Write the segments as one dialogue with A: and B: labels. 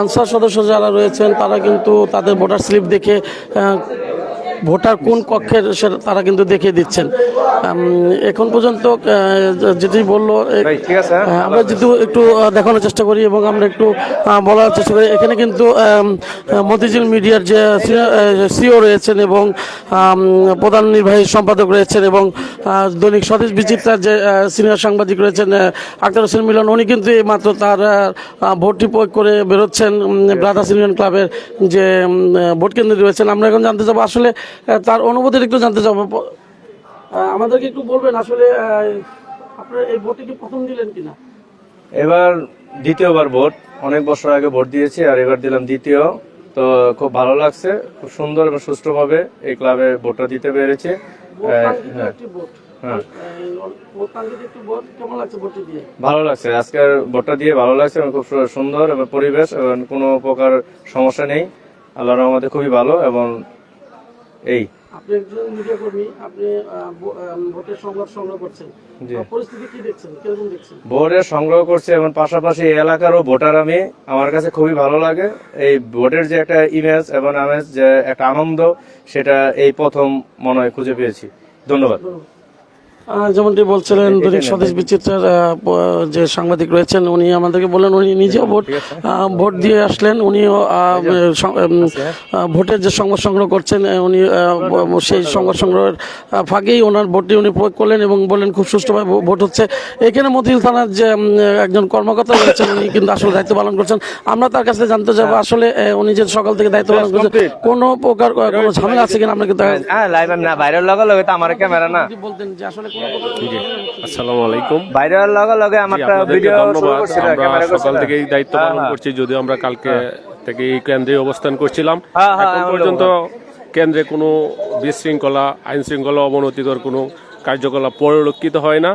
A: Answer সদস্য যারা রয়েছেন, তারা কিন্তু তাদের ভোটার স্লিপ দেখে ভোটার কোন কক্ষের তারা কিন্তু দেখিয়ে দিচ্ছেন। এখন পর্যন্ত যেটি বলল
B: হ্যাঁ?
A: আমরা যেহেতু একটু দেখানোর চেষ্টা করি এবং আমরা একটু বলার চেষ্টা করি এখানে কিন্তু মতিঝিল মিডিয়ার যে সিও রয়েছেন এবং প্রধান নির্বাহী সম্পাদক রয়েছেন এবং দৈনিক স্বদেশ বিচিত্রার যে সিনিয়র সাংবাদিক রয়েছেন আক্তার হোসেন মিলন উনি কিন্তু এই মাত্র তার ভোটটি প্রয়োগ করে বেরোচ্ছেন ব্রাদার্স ইউনিয়ন ক্লাবের যে ভোট কেন্দ্রে রয়েছেন আমরা এখন জানতে যাব আসলে তার অনুভূতির একটু জানতে যাব আহ, আমাদেরকে একটু বলবেন আসলে আপনার এই ভোটটি কি প্রথম দিলেন কিনা?
B: এবার দ্বিতীয়বার ভোট অনেক বছর আগে ভোট দিয়েছি আর এবার দিলাম দ্বিতীয়। তো খুব ভালো লাগছে খুব সুন্দর এবং সুষ্ঠুভাবে এই ক্লাবে ভোটটা দিতে পেরেছি। হ্যাঁ। হ্যাঁ।
A: ভোট ভোট
B: ভালো লাগছে আজকের ভোটটা দিয়ে ভালো লাগছে এবং খুব সুন্দর এবং পরিবেশ এবং কোনো প্রকার সমস্যা নেই। আল্লাহ রহমতে খুবই ভালো এবং এই।
A: আপনি একজন মিডিয়া কর্মী আপনি ভোটের সংবাদ সংগ্রহ করছেন। পরিস্থিতি কি দেখছেন? কীরকম দেখছেন?
B: ভোটের সংগ্রহ করছে এবং পাশাপাশি এলাকারও ভোটার আমি। আমার কাছে খুবই ভালো লাগে। এই ভোটের যে একটা ইমেজ এবং আমেজ যে একটা আনন্দ সেটা এই প্রথম মনে হয় খুঁজে পেয়েছি। ধন্যবাদ।
A: যেমনটি বলছিলেন দৈনিক স্বদেশ বিচিত্রার যে সাংবাদিক রয়েছেন উনি আমাদেরকে বললেন উনি নিজেও ভোট ভোট দিয়ে আসলেন উনিও ভোটের যে সংবাদ সংগ্রহ করছেন উনি সেই সংবাদ সংগ্রহের ফাঁকেই ওনার ভোটটি উনি প্রয়োগ করলেন এবং বললেন খুব সুষ্ঠুভাবে ভোট হচ্ছে। এখানে মতিল থানার যে একজন কর্মকর্তা রয়েছেন উনি কিন্তু আসলে দায়িত্ব পালন করছেন। আমরা তার কাছে জানতে যাব আসলে উনি যে সকাল থেকে দায়িত্ব পালন করছেন কোনো প্রকার কোনো ঝামেলা আছে কিনা আমরা কিন্তু
B: হ্যাঁ লগে লগে তো আমার ক্যামেরা না।
A: বলতেন যে আসলে
C: আসসালামু আলাইকুম।
B: বাইরের লগে লগে আমার ভিডিও
C: আমরা সকাল
B: থেকে
C: থেকেই দায়িত্ব পালন করছি যদিও আমরা কালকে থেকে এই কেন্দ্রে অবস্থান করছিলাম।
B: হ্যাঁ, হ্যাঁ,
C: এখন পর্যন্ত কেন্দ্রে কোনো বিশৃঙ্খলা আইন শৃঙ্খলা অবনতিকর কোনো কার্যকলাপ পরিলক্ষিত হয় না।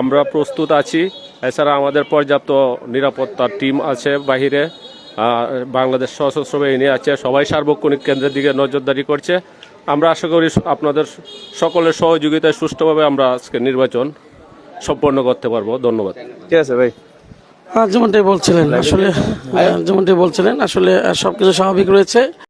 C: আমরা প্রস্তুত আছি। এছাড়া আমাদের পর্যাপ্ত নিরাপত্তার টিম আছে বাহিরে। বাংলাদেশ সশস্ত্র বাহিনী আছে সবাই সার্বক্ষণিক কেন্দ্রের দিকে নজরদারি করছে। আমরা আশা করি আপনাদের সকলের সহযোগিতায় সুষ্ঠুভাবে আমরা আজকে নির্বাচন সম্পন্ন করতে পারব। ধন্যবাদ।
B: ঠিক আছে ভাই?
A: হ্যাঁ যেমনটাই বলছিলেন আসলে যেমনটাই বলছিলেন আসলে সব সবকিছু স্বাভাবিক রয়েছে।